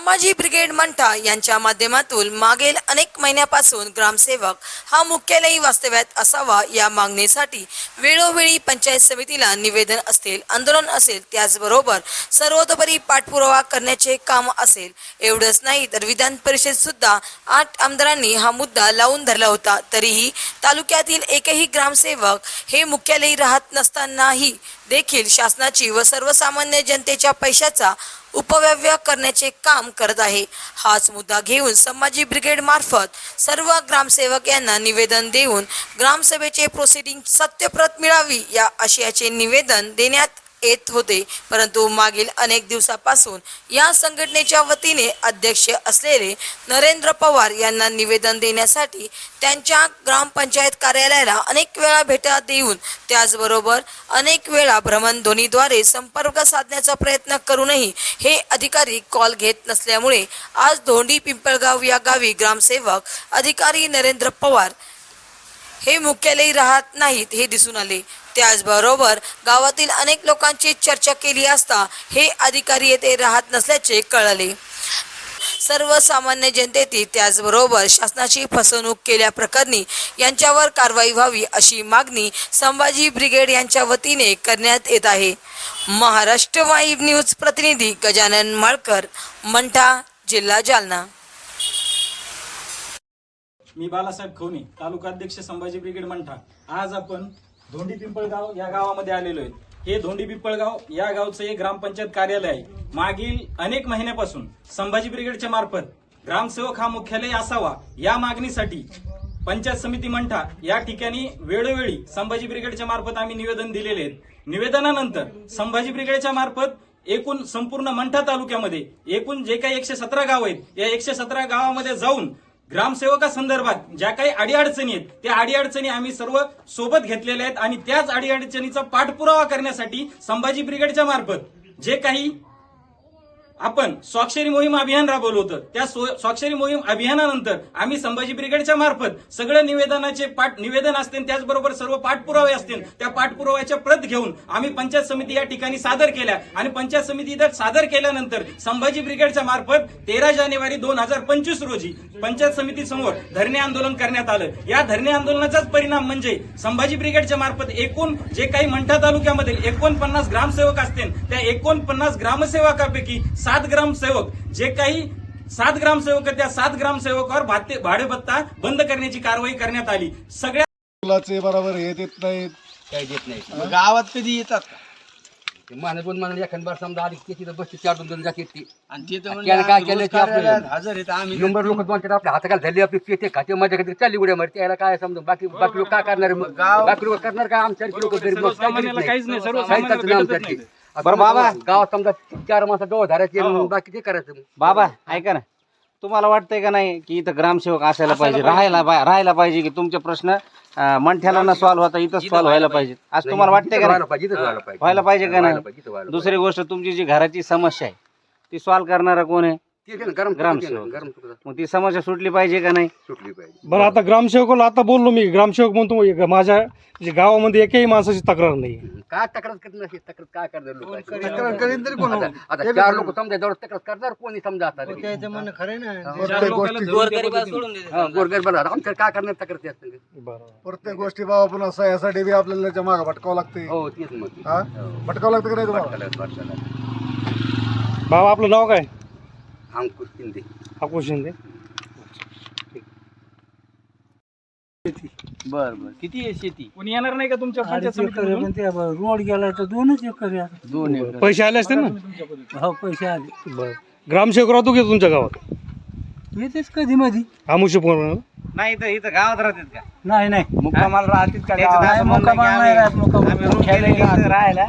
Sambhaji brigade Mantha यांच्या माध्यमातून मागील अनेक महिन्यापासून ग्रामसेवक हा मुख्यालयी वास्तव्यात असावा या मागणीसाठी वेळोवेळी पंचायत समितीला निवेदन असेल आंदोलन असेल त्याचबरोबर सर्वतोपरी पाठपुरावा करण्याचे काम असेल. एवढंच नाही तर विधान परिषद सुद्धा आठ आमदारांनी हा मुद्दा लावून धरला होता. तरीही तालुक्यातील एकही ग्रामसेवक हे मुख्यालयी राहत नसतानाही देखील शासनाची व सर्वसामान्य जनतेच्या पैशाचा उपव्यव्य करण्याचे काम करत आहे. हाच मुद्दा घेऊन संभाजी ब्रिगेड मार्फत सर्व ग्रामसेवक यांना निवेदन देऊन ग्रामसभेचे प्रोसिडिंग सत्यप्रत मिळावी या आशयाचे निवेदन देण्यात येत होते. परंतु मागील अनेक दिवसापासून या संघटनेच्या वतीने अध्यक्ष असलेले नरेंद्र पवार यांना निवेदन देण्यासाठी त्यांच्या ग्रामपंचायत कार्यालयाला अनेक वेळा भेटा देऊन त्याचबरोबर अनेक वेळा भ्रमणध्वनीद्वारे संपर्क साधण्याचा प्रयत्न करूनही हे अधिकारी कॉल घेत नसल्यामुळे आज धोंडी पिंपळगाव या गावी ग्रामसेवक अधिकारी नरेंद्र पवार हे मुख्यालयी राहत नाहीत हे दिसून आले. त्याचबरोबर गावातील अनेक लोकांची चर्चा केली असता हे अधिकारी येथे राहत नसल्याचे कळाले. सर्वसामान्य जनतेतील त्याचबरोबर शासनाची फसवणूक केल्याप्रकरणी यांच्यावर कारवाई व्हावी अशी मागणी संभाजी ब्रिगेड यांच्या वतीने करण्यात येत आहे. महाराष्ट्र वाईब न्यूज प्रतिनिधी गजानन माळकर मंठा जिल्हा जालना. मी बालासाहेब खवणे तालुका अध्यक्ष संभाजी ब्रिगेड मंठा. आज आपण धोंडी पिंपळगाव या गावामध्ये आलेलो आहे. हे धोंडी पिंपळगाव या गावचं एक ग्रामपंचायत कार्यालय आहे. मागील अनेक महिन्यापासून संभाजी ब्रिगेडच्या मार्फत ग्रामसेवक हा मुख्यालय असावा या मागणीसाठी पंचायत समिती मंठा या ठिकाणी वेळोवेळी संभाजी ब्रिगेडच्या मार्फत आम्ही निवेदन दिलेले आहेत. निवेदनानंतर संभाजी ब्रिगेडच्या मार्फत एकूण संपूर्ण मंठा तालुक्यामध्ये एकूण जे काही एकशे सतरा गाव आहेत या एकशे सतरा गावामध्ये जाऊन ग्रामसेवकासंदर्भात ज्या काही अडीअडचणी आहेत त्या अडीअडचणी आम्ही सर्व सोबत घेतलेल्या आहेत आणि त्याच अडीअडचणीचा पाठपुरावा करण्यासाठी संभाजी ब्रिगेडच्या मार्फत जे काही आपण स्वाक्षरी मोहीम अभियान राबवलं होतं. त्या स्वाक्षरी मोहीम अभियानानंतर आम्ही संभाजी ब्रिगेडच्या मार्फत सगळं निवेदनाचे पाठ निवेदन असतील त्याचबरोबर सर्व पाठपुरावे असतील त्या पाठपुराव्याच्या प्रत घेऊन आम्ही पंचायत समिती या ठिकाणी सादर केल्या. आणि पंचायत समिती सादर केल्यानंतर संभाजी ब्रिगेडच्या मार्फत तेरा जानेवारी दोन हजार पंचवीस रोजी पंचायत समिती समोर धरणे आंदोलन करण्यात आलं. या धरणे आंदोलनाचाच परिणाम म्हणजे संभाजी ब्रिगेडच्या मार्फत एकूण जे काही मंठा तालुक्यामधील एकोणपन्नास ग्रामसेवक असतील त्या एकोणपन्नास ग्रामसेवकापैकी सात ग्रामसेवक जे काही सात ग्रामसेवक आहेत, त्या सात ग्रामसेवकावर भाते भाडे भत्ता बंद करण्याची कारवाई करण्यात आली. सगळ्या मुलाचे बरोबर हे देत नाहीत. काही देत नाही मग गावात कधी येतात का? ते माणूस दोन माणूस एखाद बार समजा आधी ते तिथं बसते चार दोन दोन जाते ती. आणि ते तर त्याला काय केलं रोज की आपलं- कार्यालयात हजर आहेत आम्ही नंबर लोक दोन चार आपल्या हाताखाली धरली आपली पेटे खाते मजा खाते चालली उड्या मारते त्याला काय समजा बाकी बाकी लोक काय करणार मग? गाव- बाकी लोक करणार काय आमच्यासारखी लोक गरीब लोक काय करीत काहीच नाही, सर्वसामान्याला काहीच करत नाही भेटतच आमच्यासारखी. बरं बाबा. गावात समजा चार माणसं डोळ धरायचे हो, हो. बाकी ते करायचं. बाबा ऐका ना. तुम्हाला वाटतंय का नाही की इथं ग्रामसेवक असायला पाहिजे? राहायला पा- राहायला पाहिजे की तुमचे प्रश्न मंठ्याला न सॉल्व्ह होता इथं सॉल्व्ह व्हायला पाहिजे. आज तुम्हाला वाटतंय का व्हायला नाही पाहिजे इथं व्हायला पाहिजे. व्हायला पाहिजे का व्हायला नाही पाहिजे, इथं व्हायला दुसरी गोष्ट तुमची जी घराची समस्या आहे ती सॉल्व्ह करणारा कोण आहे? पाहिजे. ते आहे ना, गरम ग्रामसेवक. गरम तुकडा मग ती समस्या सुटली पाहिजे का नाही? सुटली पाहिजे. बरं आता ग्रामसेवकाला आता बोललो मी. ग्रामसेवक म्हणतो एक माझ्या जे गावामध्ये एकही माणसाची तक्रार नाही. काय तक्रार करणार हे तक्रार काय करणार लोक? तक्रार करीन तरी कोण? आता- आता चार लोक समजा जवळ तक्रार करणार कोणी समजा आता. त्याचं म्हणणं खरं ना? चार लोकांना दोन ते पद्धतीने. हा, गोरगरीबाला आमच्या काय करणार तक्रार ते असते? बरं. प्रत्येक गोष्टी बाबा पुन्हा असं यासाठी बी आपल्याला त्याच्यामागे भटकावं लागते हो तेच मग. हा? भटकावं लागतं का नाही तुम्हाला. बाबा आपलं नाव काय? अंकुश शिंदे. हाकू शिंदे. बर बर. किती आहे शेती? कोणी येणार नाही का तुमच्या पंचायत समितीमधून? रोड गेला तर दोनच एकर आहे. दोन एकर. पैसे आले असते ना? हो पैसे आले. बरं. ग्रामसेवक राहतो की तुमच्या गावात? येतेच कधी मधी. आमुष्य फोन नाही तर इथं गावात राहतात का? नाही नाही. मुक्कामाला राहतील का त्याचं मुक्कामाला नाही आम्ही- राहत, मुक्कामाला. आम्ही room इथं राहायला.